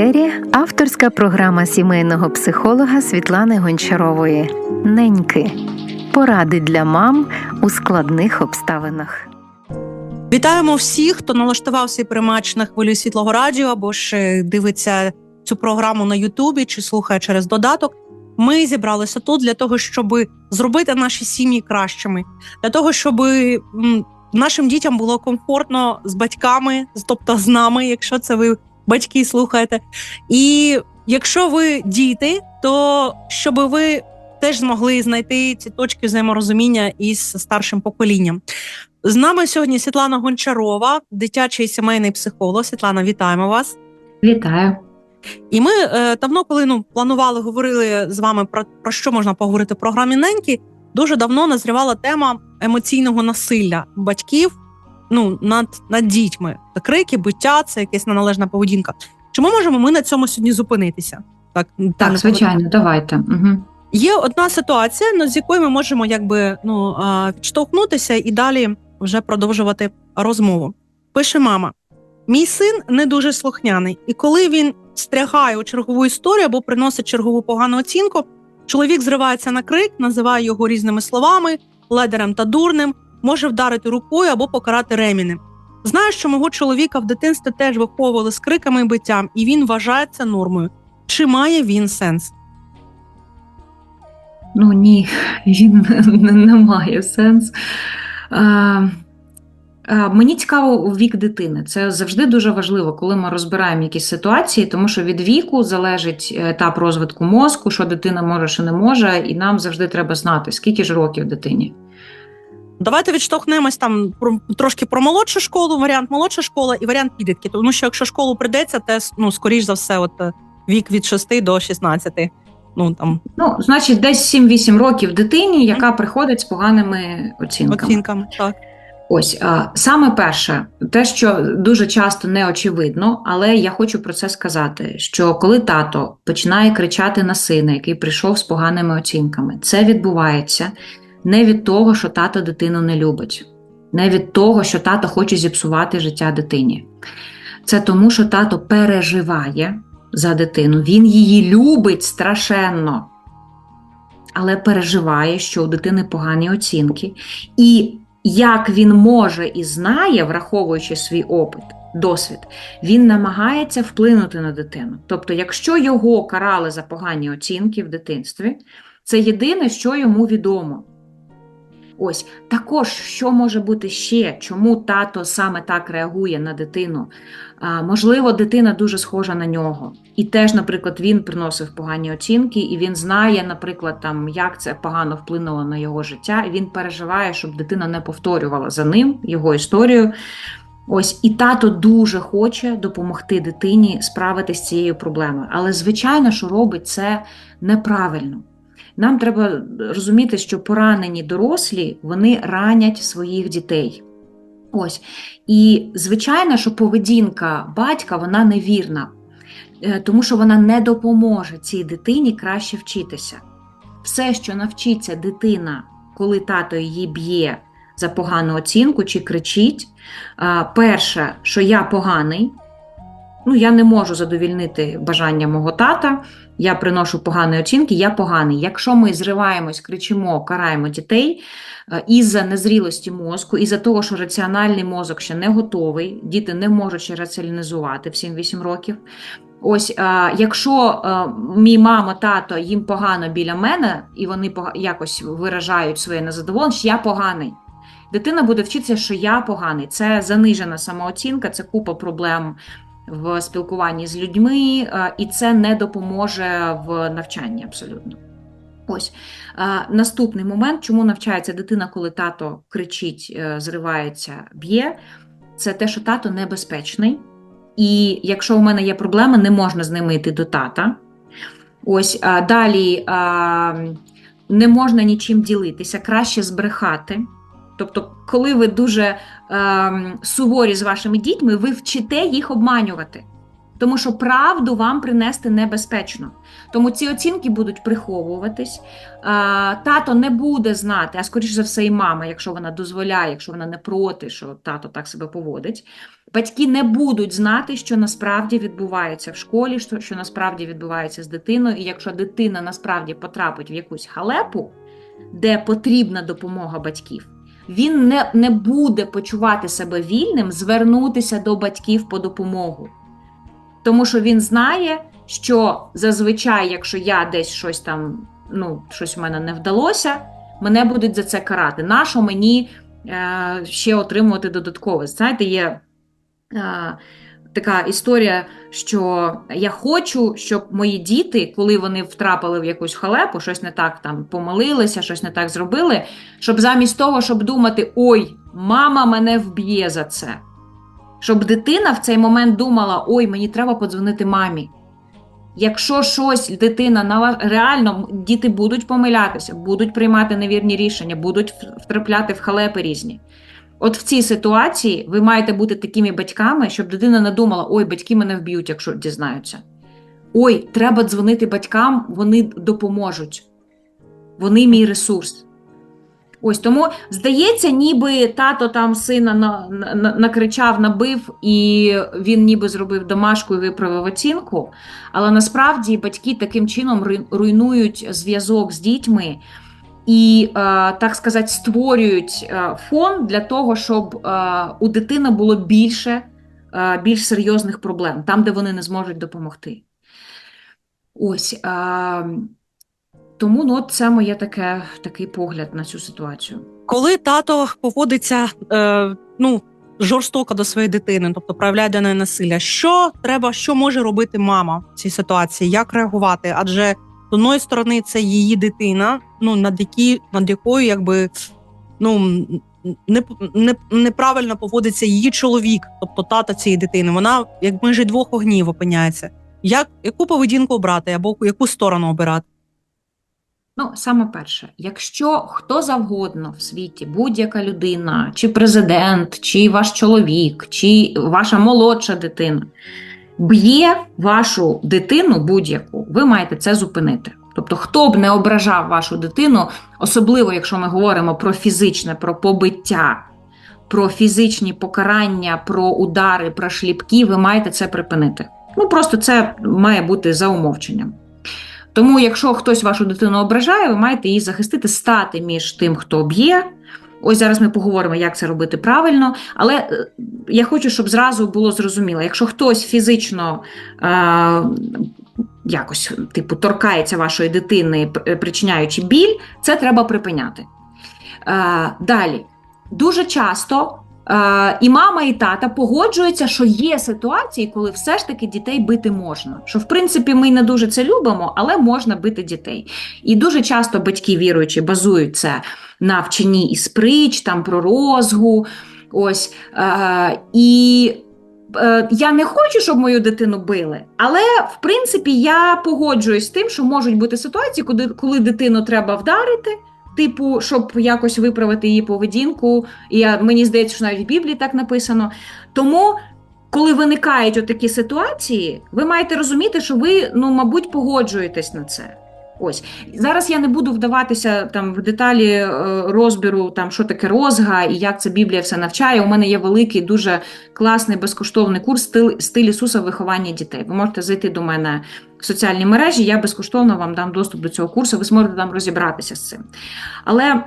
етері авторська програма сімейного психолога Світлани Гончарової Неньки. Поради для мам у складних обставинах. Вітаємо всіх, хто налаштував свій примач на хвилю світлого радіо або ж е, дивиться цю програму на Ютубі чи слухає через додаток. Ми зібралися тут для того, щоб зробити наші сім'ї кращими, для того, щоб нашим дітям було комфортно з батьками, тобто з нами, якщо це ви батьки слухаєте. І якщо ви діти, то щоб ви теж змогли знайти ці точки взаєморозуміння із старшим поколінням. З нами сьогодні Світлана Гончарова, дитячий сімейний психолог. Світлана, вітаємо вас. Вітаю. І ми е, давно, коли ну планували, говорили з вами про, про що можна поговорити в програмі Неньки, дуже давно назрівала тема емоційного насилля батьків ну, над, над дітьми. Це крики, биття, це якась неналежна поведінка. Чому можемо ми на цьому сьогодні зупинитися? Так, Так, звичайно, давайте. Угу. Є одна ситуація, ну, з якої ми можемо якби ну відштовхнутися і далі вже продовжувати розмову. Пише мама: мій син не дуже слухняний, і коли він стрягає у чергову історію або приносить чергову погану оцінку, чоловік зривається на крик, називає його різними словами, ледерем та дурним, може вдарити рукою або покарати ремінем. Знаю, що мого чоловіка в дитинстві теж виховували з криками і биттям, і він вважає це нормою. Чи має він сенс? Ну ні, він не, має сенс. А, а, мені цікаво вік дитини. Це завжди дуже важливо, коли ми розбираємо якісь ситуації, тому що від віку залежить етап розвитку мозку, що дитина може, що не може, і нам завжди треба знати, скільки ж років дитині. Давайте відштовхнемось там про трошки про молодшу школу, варіант молодша школа і варіант підлітки. Тому що якщо школу прийдеться, те ну скоріш за все, от е, вік від 6 до 16. Ну там Ну, значить, десь 7-8 років дитині, яка приходить з поганими оцінками. оцінками. Так Ось а, саме перше, те, що дуже часто не очевидно, але я хочу про це сказати: що коли тато починає кричати на сина, який прийшов з поганими оцінками, це відбувається не від того, що тато дитину не любить, не від того, що тато хоче зіпсувати життя дитині. Це тому, що тато переживає за дитину, він її любить страшенно. Але переживає, що у дитини погані оцінки, і як він може і знає, враховуючи свій опит, досвід, він намагається вплинути на дитину. Тобто, якщо його карали за погані оцінки в дитинстві, це єдине, що йому відомо. Ось також, що може бути ще, чому тато саме так реагує на дитину? А, можливо, дитина дуже схожа на нього. І теж, наприклад, він приносив погані оцінки, і він знає, наприклад, там, як це погано вплинуло на його життя, і він переживає, щоб дитина не повторювала за ним його історію. Ось і тато дуже хоче допомогти дитині справитися з цією проблемою. Але, звичайно, що робить це неправильно. Нам треба розуміти, що поранені дорослі вони ранять своїх дітей. Ось. І звичайно, що поведінка батька вона невірна, е, тому що вона не допоможе цій дитині краще вчитися. Все, що навчиться дитина, коли тато її б'є за погану оцінку чи кричить, перше, що я поганий, ну я не можу задовільнити бажання мого тата, я приношу погані оцінки, я поганий. Якщо ми зриваємось, кричимо, караємо дітей е, із-за незрілості мозку, із-за того, що раціональний мозок ще не готовий, діти не можуть ще раціоналізувати в 7-8 років. Ось, якщо мій мама, тато їм погано біля мене, і вони якось виражають своє незадоволення, я поганий. Дитина буде вчитися, що я поганий. Це занижена самооцінка, це купа проблем в спілкуванні з людьми, і це не допоможе в навчанні абсолютно. Ось наступний момент, чому навчається дитина, коли тато кричить, е, зривається, б'є, це те, що тато небезпечний. І якщо у мене є проблеми, не можна з ними йти до тата. Ось далі не можна нічим ділитися, краще збрехати. Тобто, коли ви дуже е, суворі з вашими дітьми, ви вчите їх обманювати. Тому що правду вам принести небезпечно. Тому ці оцінки будуть приховуватись. А, Тато не буде знати, а скоріш за все, і мама, якщо вона дозволяє, якщо вона не проти, що тато так себе поводить. Батьки не будуть знати, що насправді відбувається в школі, що, що насправді відбувається з дитиною. І якщо дитина насправді потрапить в якусь халепу, де потрібна допомога батьків, він не, не буде почувати себе вільним звернутися до батьків по допомогу. Тому що він знає, що зазвичай, якщо я десь щось там, ну, щось в мене не вдалося, мене будуть за це карати. Нащо мені е, ще отримувати додаткове? Знаєте, є е, така історія, що я хочу, щоб мої діти, коли вони втрапили в якусь халепу, щось не так там помилилися, щось не так зробили, щоб замість того, щоб думати, ой, мама мене вб'є за це. Щоб дитина в цей момент думала: ой, мені треба подзвонити мамі. Якщо щось дитина на реально діти будуть помилятися, будуть приймати невірні рішення, будуть втрапляти в халепи різні. От в цій ситуації ви маєте бути такими батьками, щоб дитина не думала, ой, батьки мене вб'ють, якщо дізнаються. Ой, треба дзвонити батькам, вони допоможуть. Вони мій ресурс. Ось тому здається, ніби тато там сина на, на, накричав, набив, і він ніби зробив домашку і виправив оцінку. Але насправді батьки таким чином руйнують зв'язок з дітьми і, е, так сказати, створюють е, фон для того, щоб е, у дитини було більше більш серйозних проблем, там, де вони не зможуть допомогти. Ось. Тому ну, це моє таке, такий погляд на цю ситуацію. Коли тато поводиться е, ну, жорстоко до своєї дитини, тобто проявляє до неї насилля, що треба, що може робити мама в цій ситуації? Як реагувати? Адже з одної сторони це її дитина, ну над які над якою якби ну не, не, неправильно поводиться її чоловік, тобто тата цієї дитини. Вона як межі двох огнів опиняється. Як яку поведінку обрати або яку сторону обирати? Ну, саме перше, якщо хто завгодно в світі, будь-яка людина, чи президент, чи ваш чоловік, чи ваша молодша дитина б'є вашу дитину будь-яку, ви маєте це зупинити. Тобто, хто б не ображав вашу дитину, особливо якщо ми говоримо про фізичне, про побиття, про фізичні покарання, про удари, про шліпки, ви маєте це припинити. Ну просто це має бути за умовченням. Тому, якщо хтось вашу дитину ображає, ви маєте її захистити, стати між тим, хто б'є. Ось зараз ми поговоримо, як це робити правильно. Але е, я хочу, щоб зразу було зрозуміло, якщо хтось фізично е, якось типу торкається вашої дитини, причиняючи біль, це треба припиняти. Е, далі, дуже часто і мама, і тата погоджуються, що є ситуації, коли все ж таки дітей бити можна. Що в принципі ми не дуже це любимо, але можна бити дітей. І дуже часто батьки віруючі базують це на вченні із притч, там про розгу. Ось. Е, І е, я не хочу, щоб мою дитину били, але в принципі я погоджуюсь з тим, що можуть бути ситуації, коли, коли дитину треба вдарити типу, щоб якось виправити її поведінку. І я, мені здається, що навіть в Біблії так написано. Тому. Коли виникають такі ситуації, ви маєте розуміти, що ви, ну, мабуть, погоджуєтесь на це. Ось зараз я не буду вдаватися там в деталі е, розбіру, там що таке розга і як це Біблія все навчає. У мене є великий, дуже класний безкоштовний курс стиль, стиль Ісуса виховання дітей. Ви можете зайти до мене в соціальні мережі, я безкоштовно вам дам доступ до цього курсу, ви зможете там розібратися з цим. Але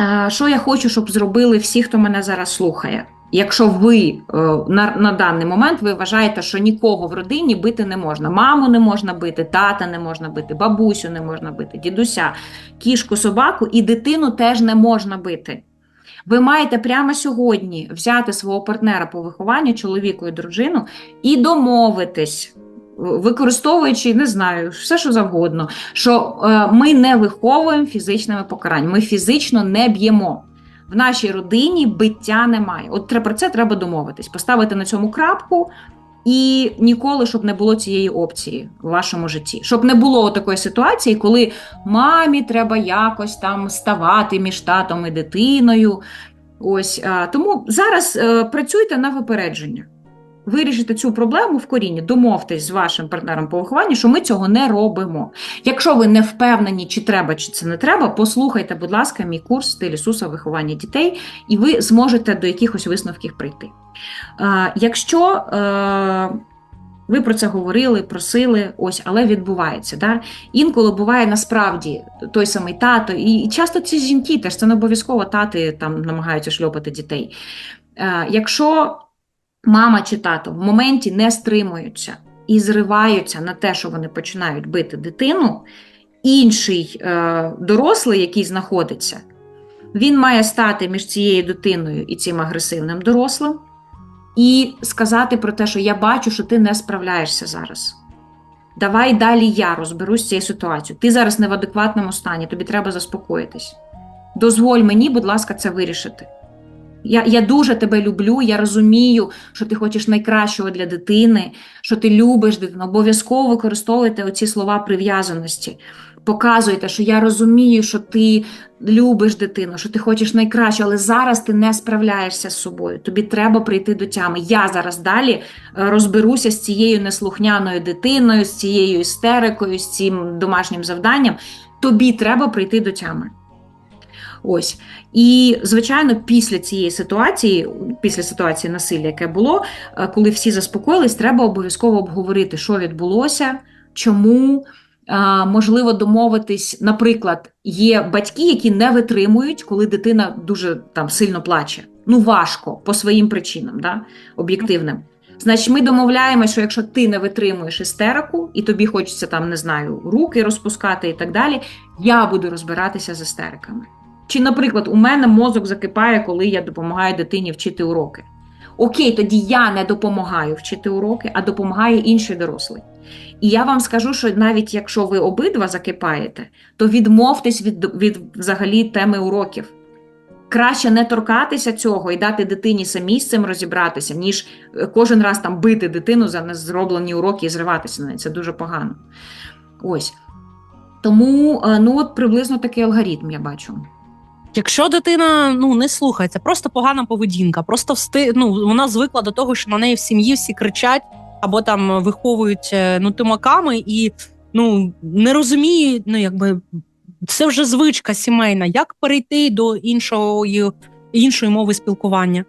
е, що я хочу, щоб зробили всі, хто мене зараз слухає? Якщо ви е, на на даний момент ви вважаєте, що нікого в родині бити не можна, маму не можна бити, тата не можна бити, бабусю не можна бити, дідуся, кішку, собаку і дитину теж не можна бити. Ви маєте прямо сьогодні взяти свого партнера по вихованню, чоловіку і дружину, і домовитись використовуючи, не знаю, все що завгодно, що е, ми не виховуємо фізичними покараннями, ми фізично не б'ємо. В нашій родині биття немає. От про це треба домовитись, поставити на цьому крапку. І ніколи, щоб не було цієї опції в вашому житті, щоб не було такої ситуації, коли мамі треба якось там ставати між татом і дитиною. Ось тому зараз е, працюйте на випередження. Вирішити цю проблему в корінні, домовтесь з вашим партнером по вихованню, що ми цього не робимо. Якщо ви не впевнені, чи треба, чи це не треба, послухайте, будь ласка, мій курс стиль Ісуса виховання дітей, і ви зможете до якихось висновків прийти. Якщо е, ви про це говорили, просили, ось, але відбувається. Да? Інколи буває насправді той самий тато, і, і часто ці жінки теж це не обов'язково тати там намагаються шльопати дітей. Е, якщо мама чи тато в моменті не стримуються і зриваються на те, що вони починають бити дитину, інший е, дорослий, який знаходиться, він має стати між цією дитиною і цим агресивним дорослим і сказати про те, що я бачу, що ти не справляєшся зараз. Давай далі я розберусь цією ситуацією. Ти зараз не в адекватному стані, тобі треба заспокоїтись. Дозволь мені, будь ласка, це вирішити. Я, я дуже тебе люблю, я розумію, що ти хочеш найкращого для дитини, що ти любиш дитину. Обов'язково використовуйте оці слова прив'язаності. Показуйте, що я розумію, що ти любиш дитину, що ти хочеш найкраще, але зараз ти не справляєшся з собою. Тобі треба прийти до тями. Я зараз далі е, розберуся з цією неслухняною дитиною, з цією істерикою, з цим домашнім завданням. Тобі треба прийти до тями. Ось. І, звичайно, після цієї ситуації, після ситуації насилля, яке було, е, коли всі заспокоїлись, треба обов'язково обговорити, що відбулося, чому. Е, Можливо, домовитись, наприклад, є батьки, які не витримують, коли дитина дуже там сильно плаче. Ну, важко по своїм причинам, да? об'єктивним. Значить, ми домовляємося, що якщо ти не витримуєш істерику, і тобі хочеться там, не знаю, руки розпускати і так далі, я буду розбиратися з істериками. Чи, наприклад, у мене мозок закипає, коли я допомагаю дитині вчити уроки. Окей, тоді я не допомагаю вчити уроки, а допомагає інший дорослий. І я вам скажу, що навіть якщо ви обидва закипаєте, то відмовтесь від, від взагалі теми уроків. Краще не торкатися цього і дати дитині самій з цим розібратися, ніж е, кожен раз там бити дитину за незроблені уроки і зриватися на неї. Це дуже погано. Ось. Тому е, ну, от приблизно такий алгоритм я бачу. Якщо дитина ну не слухається, просто погана поведінка, просто всти, ну, вона звикла до того, що на неї в сім'ї всі кричать або там виховують е, ну тимаками і ну не розуміє, ну якби це вже звичка сімейна. Як перейти до іншої іншої мови спілкування?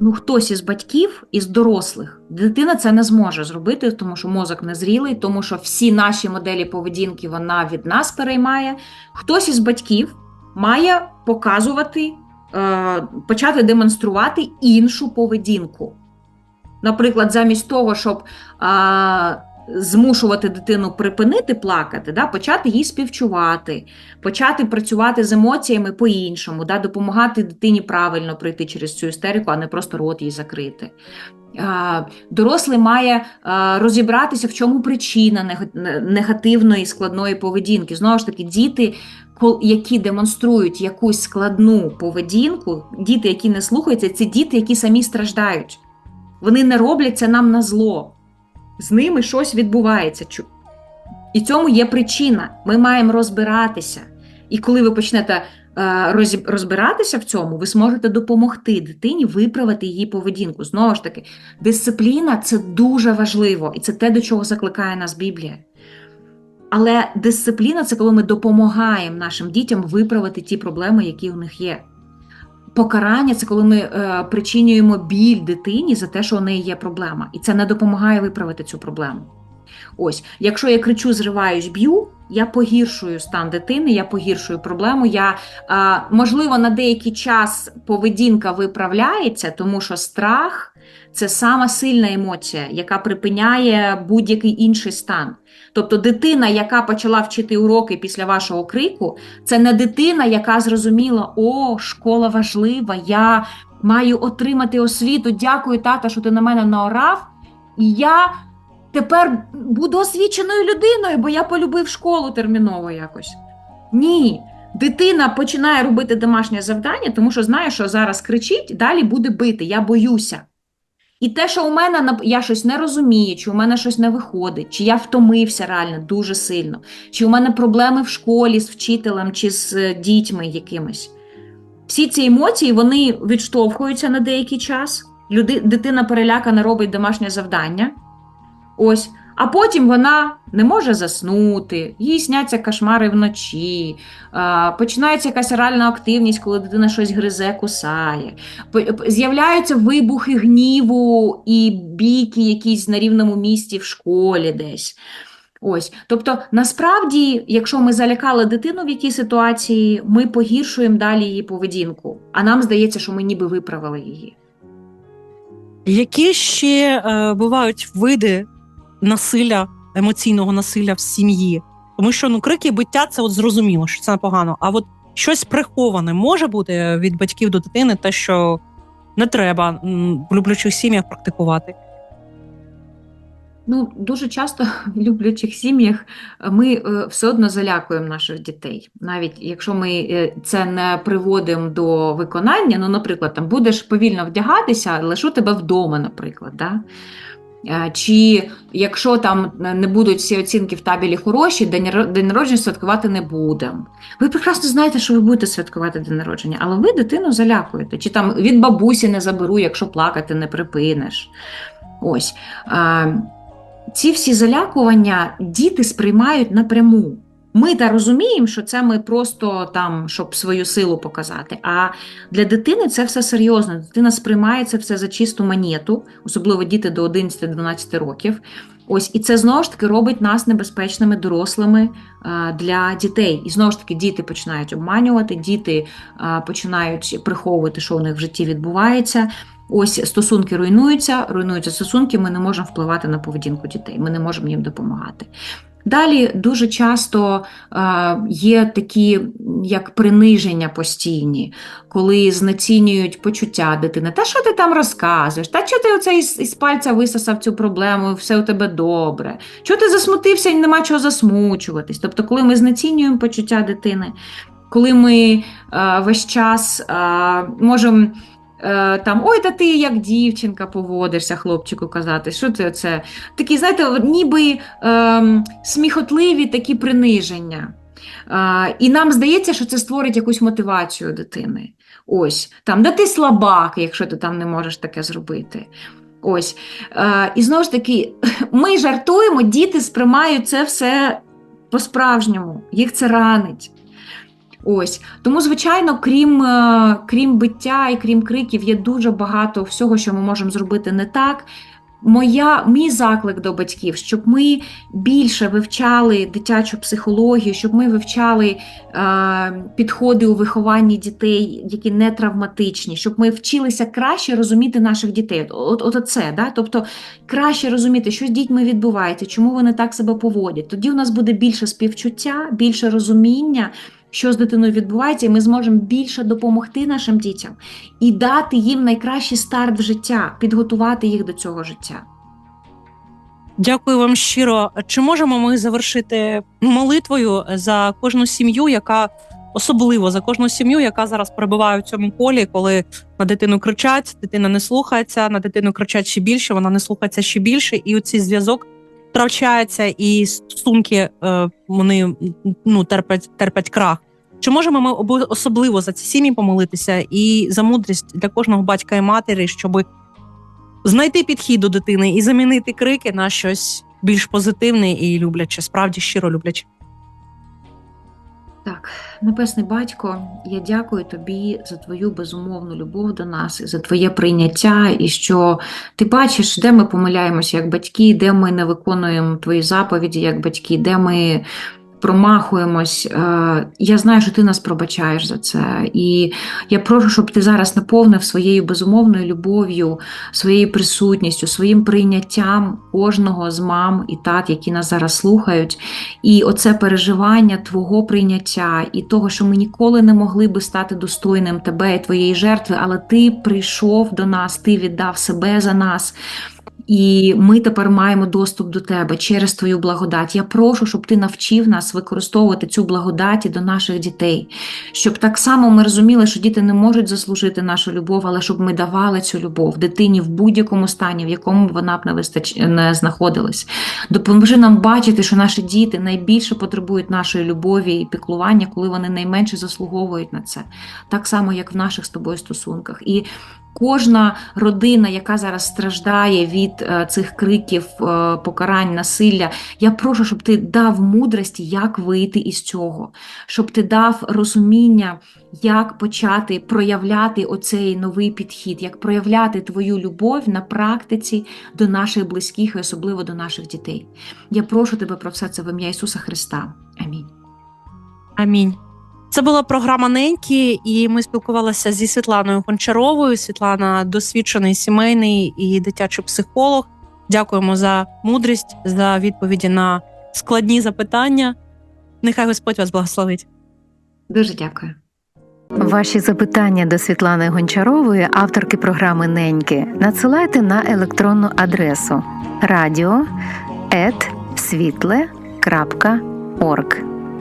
Ну, хтось із батьків, із дорослих, дитина це не зможе зробити, тому що мозок незрілий, тому що всі наші моделі поведінки вона від нас переймає. Хтось із батьків має показувати, е, почати демонструвати іншу поведінку. Наприклад, замість того, щоб е, змушувати дитину припинити плакати, да, почати їй співчувати, почати працювати з емоціями по-іншому, да, допомагати дитині правильно пройти через цю істерику, а не просто рот їй закрити. Дорослий має розібратися, в чому причина негативної складної поведінки. Знову ж таки, діти, які демонструють якусь складну поведінку, діти, які не слухаються, це діти, які самі страждають. Вони не роблять це нам на зло. З ними щось відбувається. І цьому є причина. Ми маємо розбиратися. І коли ви почнете розбиратися в цьому, ви зможете допомогти дитині виправити її поведінку. Знову ж таки, дисципліна це дуже важливо, і це те, до чого закликає нас Біблія. Але дисципліна це коли ми допомагаємо нашим дітям виправити ті проблеми, які у них є. Покарання це коли ми е, причинюємо біль дитині за те, що у неї є проблема, і це не допомагає виправити цю проблему. Ось, якщо я кричу, зриваюсь, б'ю, я погіршую стан дитини, я погіршую проблему. Я можливо на деякий час поведінка виправляється, тому що страх це сама сильна емоція, яка припиняє будь-який інший стан. Тобто, дитина, яка почала вчити уроки після вашого крику, це не дитина, яка зрозуміла, о, школа важлива, я маю отримати освіту. Дякую, тата, що ти на мене наорав. І я тепер буду освіченою людиною, бо я полюбив школу терміново якось. Ні. Дитина починає робити домашнє завдання, тому що знає, що зараз кричить, далі буде бити. Я боюся. І те, що у мене я щось не розумію, чи у мене щось не виходить, чи я втомився реально дуже сильно, чи у мене проблеми в школі з вчителем чи з е, дітьми якимись. Всі ці емоції вони відштовхуються на деякий час, люди, дитина перелякана робить домашнє завдання. Ось. А потім вона не може заснути, їй сняться кошмари вночі, починається якась реальна активність, коли дитина щось гризе, кусає. З'являються вибухи гніву і бійки якісь на рівному місці в школі десь. Ось, тобто, насправді, якщо ми залякали дитину в якій ситуації, ми погіршуємо далі її поведінку, а нам здається, що ми ніби виправили її. Які ще е, бувають види насилля, емоційного насилля в сім'ї? Тому що ну крики биття це от зрозуміло, що це непогано. А от щось приховане може бути від батьків до дитини, те, що не треба в люблячих сім'ях практикувати. Ну, дуже часто в люблячих сім'ях ми е, все одно залякуємо наших дітей. Навіть якщо ми е, це не приводимо до виконання, ну, наприклад, там будеш повільно вдягатися, лишу тебе вдома, наприклад. Да? Е, Чи якщо там не будуть всі оцінки в табелі хороші, день народження святкувати не будемо. Ви прекрасно знаєте, що ви будете святкувати день народження, але ви дитину залякуєте. Чи там від бабусі не заберу, якщо плакати не припиниш. Ось. Е, ці всі залякування діти сприймають напряму. Ми та розуміємо, що це ми просто там, щоб свою силу показати. А для дитини це все серйозно. Дитина сприймає це все за чисту монету, особливо діти до 11-12 років. Ось і це знову ж таки робить нас небезпечними дорослими а, для дітей. І знову ж таки, діти починають обманювати, діти а, починають приховувати, що у них в житті відбувається. Ось стосунки руйнуються, руйнуються стосунки, ми не можемо впливати на поведінку дітей, ми не можемо їм допомагати. Далі дуже часто е, є такі як приниження постійні, коли знецінюють почуття дитини. Та що ти там розказуєш? Та що ти оце із, із пальця висосав цю проблему, все у тебе добре? Чого ти засмутився і нема чого засмучуватись? Тобто, коли ми знецінюємо почуття дитини, коли ми е, весь час е, можемо. Е, Там, ой, та ти як дівчинка поводишся, хлопчику казати, що ти оце? Такі, знаєте, ніби ем, сміхотливі такі приниження. Е, і нам здається, що це створить якусь мотивацію дитини. Ось, там, да ти слабак, якщо ти там не можеш таке зробити. Ось. Е, і знову ж таки, ми жартуємо, діти сприймають це все по-справжньому, їх це ранить. Ось тому, звичайно, крім, е, крім биття і крім криків, є дуже багато всього, що ми можемо зробити не так. Моя, мій заклик до батьків, щоб ми більше вивчали дитячу психологію, щоб ми вивчали е, підходи у вихованні дітей, які не травматичні, щоб ми вчилися краще розуміти наших дітей. От, от, от це, да? тобто краще розуміти, що з дітьми відбувається, чому вони так себе поводять. Тоді у нас буде більше співчуття, більше розуміння що з дитиною відбувається, і ми зможемо більше допомогти нашим дітям і дати їм найкращий старт в життя, підготувати їх до цього життя. Дякую вам щиро. Чи можемо ми завершити молитвою за кожну сім'ю, яка особливо за кожну сім'ю, яка зараз перебуває в цьому полі, коли на дитину кричать, дитина не слухається, на дитину кричать ще більше, вона не слухається ще більше, і оцей зв'язок втрачається, і стосунки е, вони ну терпять терпять крах. Чи можемо ми особливо за ці сім'ї помолитися і за мудрість для кожного батька і матері, щоб знайти підхід до дитини і замінити крики на щось більш позитивне і любляче, справді щиро любляче. Так, Небесний батько, я дякую тобі за твою безумовну любов до нас, за твоє прийняття, і що ти бачиш, де ми помиляємося як батьки, де ми не виконуємо твої заповіді як батьки, де ми промахуємось. Е, Я знаю, що ти нас пробачаєш за це. І я прошу, щоб ти зараз наповнив своєю безумовною любов'ю, своєю присутністю, своїм прийняттям кожного з мам і тат, які нас зараз слухають. І оце переживання твого прийняття і того, що ми ніколи не могли би стати достойним тебе і твоєї жертви, але ти прийшов до нас, ти віддав себе за нас. І ми тепер маємо доступ до тебе через твою благодать. Я прошу, щоб ти навчив нас використовувати цю благодать до наших дітей, щоб так само ми розуміли, що діти не можуть заслужити нашу любов, але щоб ми давали цю любов дитині в будь-якому стані, в якому вона б не вистач... не знаходилась. Допоможи нам бачити, що наші діти найбільше потребують нашої любові і піклування, коли вони найменше заслуговують на це, так само як в наших з тобою стосунках. І Кожна родина, яка зараз страждає від е, цих криків, е, покарань, насилля, я прошу, щоб ти дав мудрості, як вийти із цього, щоб ти дав розуміння, як почати проявляти оцей новий підхід, як проявляти твою любов на практиці до наших близьких і особливо до наших дітей. Я прошу тебе про все це в ім'я Ісуса Христа. Амінь. Амінь. Це була програма Неньки, і ми спілкувалися зі Світланою Гончаровою. Світлана досвідчений сімейний і дитячий психолог. Дякуємо за мудрість, за відповіді на складні запитання. Нехай Господь вас благословить. Дуже дякую. Ваші запитання до Світлани Гончарової, авторки програми Неньки, надсилайте на електронну адресу radio.світле.орг